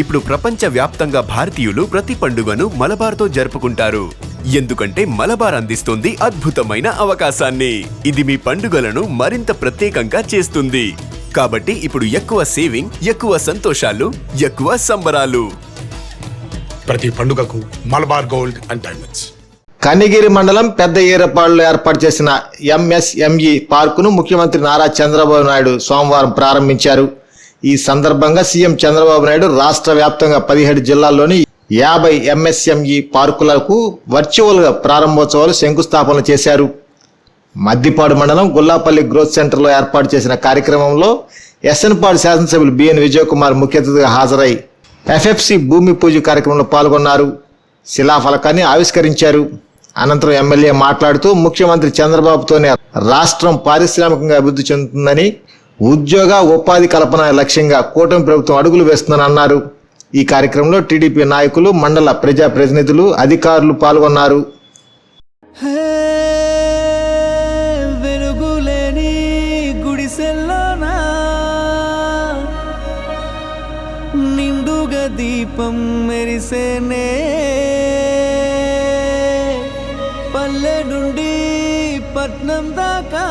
ఇప్పుడు ప్రపంచ వ్యాప్తంగా భారతీయులు ప్రతి పండుగను మలబార్తో జరుపుకుంటారు. ఎందుకంటే మలబార్ అందిస్తుంది అద్భుతమైన అవకాశాన్ని. ఇది మీ పండుగలను మరింత ప్రత్యేకంగా చేస్తుంది. కాబట్టి ఇప్పుడు ఎక్కువ సేవింగ్ ఎక్కువ సంతోషాలు ఎక్కువ సంబరాలు. ప్రతి పండుగకు Malabar gold and diamonds. Kanigiri మండలం పెద్ద ఈరపాడులో ఏర్పాటు చేసిన ఎంఎస్ఎంఈ పార్కును ముఖ్యమంత్రి నారా చంద్రబాబు నాయుడు సోమవారం ప్రారంభించారు. ఈ సందర్భంగా సీఎం చంద్రబాబు నాయుడు రాష్ట్ర వ్యాప్తంగా పదిహేడు జిల్లాల్లోని యాభై ఎంఎస్ఎంఈ పార్కులకు వర్చువల్గా ప్రారంభోత్సవాలు శంకుస్థాపన చేశారు. మద్దిపాడు మండలం గుల్లాపల్లి గ్రోత్ సెంటర్లో ఏర్పాటు చేసిన కార్యక్రమంలో ఎస్ఎన్పాడు శాసనసభ్యులు బిఎన్ విజయకుమార్ ముఖ్య అతిథిగా హాజరై ఎఫ్ఎఫ్సి భూమి పూజ కార్యక్రమంలో పాల్గొన్నారు. శిలాఫలకాన్ని ఆవిష్కరించారు. అనంతరం ఎమ్మెల్యే మాట్లాడుతూ ముఖ్యమంత్రి చంద్రబాబుతోనే రాష్ట్రం పారిశ్రామికంగా అభివృద్ధి చెందుతుందని ఉద్యోగ ఉపాధి కల్పన లక్ష్యంగా కూటమి ప్రభుత్వం అడుగులు వేస్తుందని అన్నారు. ఈ కార్యక్రమంలో టీడీపీ నాయకులు మండల ప్రజా ప్రతినిధులు అధికారులు పాల్గొన్నారు. నిండుగా దీపం మెరిసేనే పల్లె నుండి పట్నం దాకా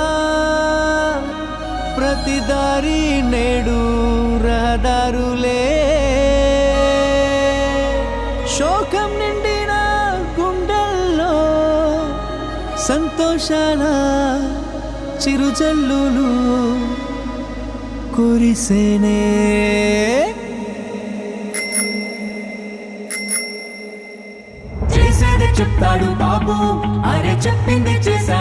ప్రతి దారి నేడు రహదారులే. శోకం నిండిన గుండెల్లో సంతోషాల చిరుచల్లు కురిసేనే. చేసేది చెప్తాడు బాబు అరే చెప్పింది చేశాడు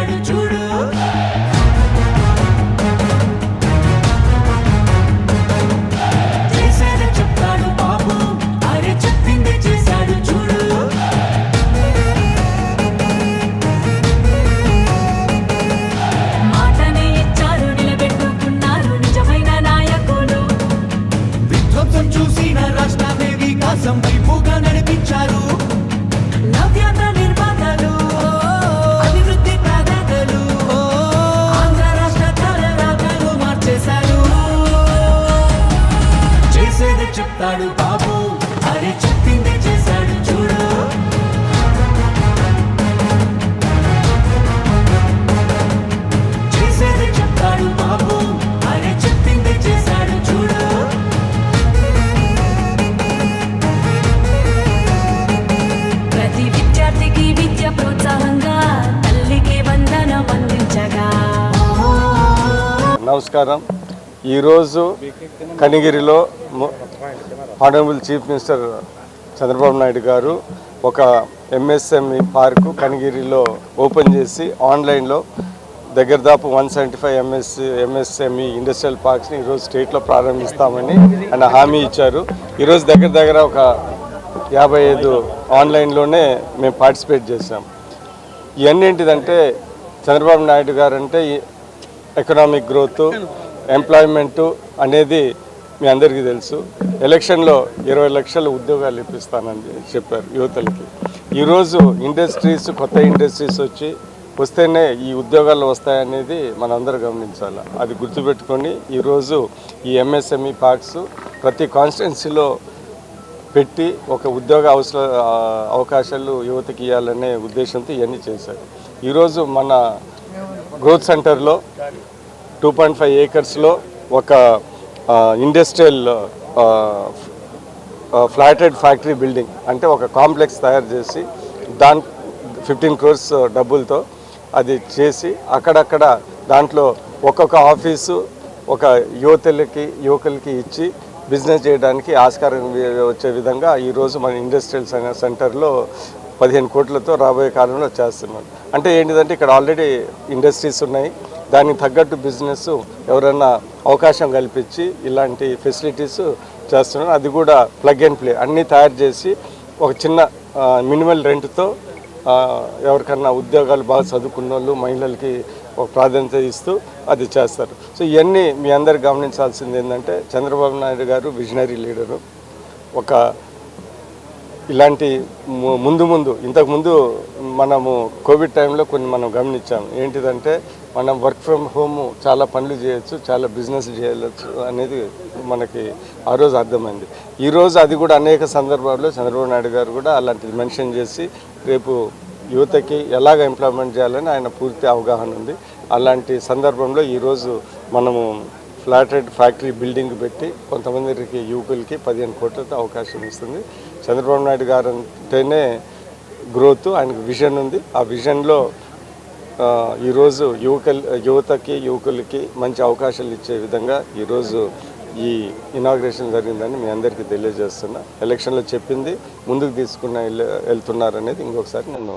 నమస్కారం. ఈరోజు కనిగిరిలో honourable chief minister Chandrababu Naidu garu ఒక ఎంఎస్ఎంఈ పార్కు కనిగిరిలో ఓపెన్ చేసి ఆన్లైన్లో దగ్గర దాపు one seventy five MS MSME industrial పార్క్స్ని ఈరోజు స్టేట్లో ప్రారంభిస్తామని ఆయన హామీ ఇచ్చారు. ఈరోజు దగ్గర దగ్గర ఒక యాభై ఐదు ఆన్లైన్లోనే మేము పార్టిసిపేట్ చేసాం ఇవన్నీ ఏంటిదంటే చంద్రబాబు నాయుడు గారు అంటే ఎకనామిక్ గ్రోత్ ఎంప్లాయ్మెంటు అనేది మీ అందరికీ తెలుసు. ఎలక్షన్లో ఇరవై లక్షల ఉద్యోగాలు ఇప్పిస్తానని చెప్పారు యువతలకి. ఈరోజు ఇండస్ట్రీస్ కొత్త ఇండస్ట్రీస్ వచ్చి వస్తేనే ఈ ఉద్యోగాలు వస్తాయనేది మనందరూ గమనించాలి. అది గుర్తుపెట్టుకొని ఈరోజు ఈ ఎంఎస్ఎంఈ పార్క్స్ ప్రతి కాన్స్టిట్యున్సీలో పెట్టి ఒక ఉద్యోగ అవసర అవకాశాలు యువతకి ఇవ్వాలనే ఉద్దేశంతో ఇవన్నీ చేశారు. ఈరోజు మన గ్రోత్ సెంటర్లో టూ పాయింట్ ఫైవ్ ఏకర్స్లో ఒక ఇండస్ట్రియల్ ఫ్లాటెడ్ ఫ్యాక్టరీ బిల్డింగ్ అంటే ఒక కాంప్లెక్స్ తయారు చేసి దాని ఫిఫ్టీన్ క్రోర్స్ డబ్బులతో అది చేసి అక్కడక్కడ దాంట్లో ఒక్కొక్క ఆఫీసు ఒక యువతలకి యువకులకి ఇచ్చి బిజినెస్ చేయడానికి ఆస్కారం వచ్చే విధంగా ఈరోజు మన ఇండస్ట్రియల్ సెంటర్లో పదిహేను కోట్లతో రాబోయే కాలంలో చేస్తున్నాడు అంటే ఏంటిదంటే ఇక్కడ ఆల్రెడీ ఇండస్ట్రీస్ ఉన్నాయి. దానికి తగ్గట్టు బిజినెస్ ఎవరైనా అవకాశం కల్పించి ఇలాంటి ఫెసిలిటీస్ చేస్తున్నాడు అది కూడా ప్లగ్ అండ్ ప్లే అన్నీ తయారు చేసి ఒక చిన్న మినిమల్ రెంట్తో ఎవరికన్నా ఉద్యోగాలు బాగా చదువుకున్న వాళ్ళు మహిళలకి ఒక ప్రాధాన్యత ఇస్తూ అది చేస్తారు. సో ఇవన్నీ మీ అందరు గమనించాల్సింది ఏంటంటే చంద్రబాబు నాయుడు గారు విజనరీ లీడరు ఒక ఇలాంటి ము- ముందు ముందు ఇంతకు ముందు మనము కోవిడ్ టైంలో కొన్ని మనం గమనించాము ఏంటిదంటే మనం వర్క్ ఫ్రమ్ హోమ్ చాలా పనులు చేయొచ్చు చాలా బిజినెస్ చేయవచ్చు అనేది మనకి ఆ రోజు అర్థమైంది. ఈ రోజు అది కూడా అనేక సందర్భాల్లో చంద్రబాబు నాయుడు గారు కూడా అలాంటిది మెన్షన్ చేసి రేపు యువతకి ఎలాగ ఇంప్లిమెంట్ చేయాలని ఆయన పూర్తి అవగాహన ఉంది. అలాంటి సందర్భంలో ఈరోజు మనము ఫ్లాట్ ఫ్యాక్టరీ బిల్డింగ్ పెట్టి కొంతమందికి యువకులకి పదిహేను కోట్లతో అవకాశం ఇస్తుంది. చంద్రబాబు నాయుడు గారు అంటేనే గ్రోత్ ఆయనకు విజన్ ఉంది. ఆ విజన్లో ఈరోజు యువక యువతకి యువకులకి మంచి అవకాశాలు ఇచ్చే విధంగా ఈరోజు ఈ ఇనాగ్రేషన్ జరిగిందని మీ అందరికీ తెలియజేస్తున్నా. ఎలక్షన్లో చెప్పింది ముందుకు తీసుకున్న వెళ్తున్నారనేది ఇంకొకసారి నేను